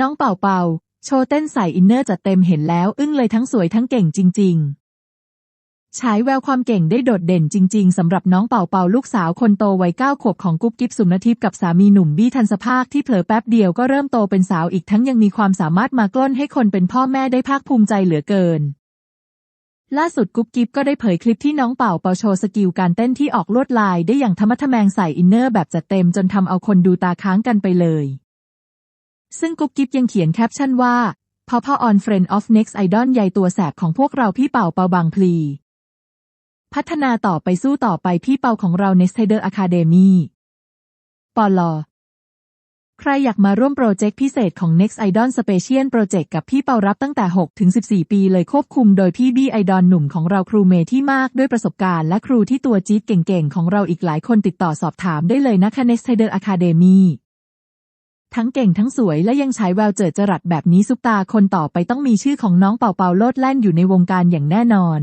น้องเป่าเป่า โชว์เต้นใส่อินเนอร์จัดเต็มเห็นแล้ว อึ้งเลยทั้งสวยทั้งเก่งจริง ๆ ฉายแววความเก่งได้โดดเด่นจริง ๆสำหรับน้องเป่าเป่าลูกสาวคนโตวัยเก้าขวบของกุ๊บกิ๊บสุนทิพย์กับสามีหนุ่มบี้ทันสภาคที่เผลอแป๊บเดียวก็เริ่มโตเป็นสาวอีกทั้งยังมีความสามารถมากล้นให้คนเป็นพ่อแม่ได้ภาคภูมิใจเหลือเกินล่าสุดกุ๊บกิ๊บก็ได้เผยคลิปที่น้องเป่าเป่าโชว์สกิลการเต้นที่ออกลวดลายได้อย่างธรรมะทแมงใส่อินเนอร์แบบจัดเต็มจนทำเอาคนดูตาค้างกันไปเลย ซึ่งกุ๊บกิ๊บยังเขียนแคปชั่นว่าพอพ่อออนเฟรนด์ออฟเน็กซ์ไอดอลใหญ่ตัวแสบของพวกเราพี่เป่าเปาบางพลี พัฒนาต่อไปสู้ต่อไปพี่เป่าของเรา Next Rider Academy ปอลอใครอยากมาร่วมโปรเจกต์พิเศษของ Next Idol Special Project กับพี่เปารับตั้งแต่ 6 ถึง 14 ปีเลยควบคุมโดยพี่บี้ไอดอลหนุ่มของเราครูเมที่มากด้วยประสบการณ์และครูที่ตัวจี๊ดเก่งๆ ของเราอีกหลายคนติดต่อสอบถามได้เลยนะคะ Next Rider Academy ทั้งเก่งทั้งสวยและยังฉายแววเจิดจรัสแบบนี้ซุปตาคนต่อไปต้องมีชื่อของน้องเป่าเป่าโลดแล่นอยู่ในวงการอย่างแน่นอน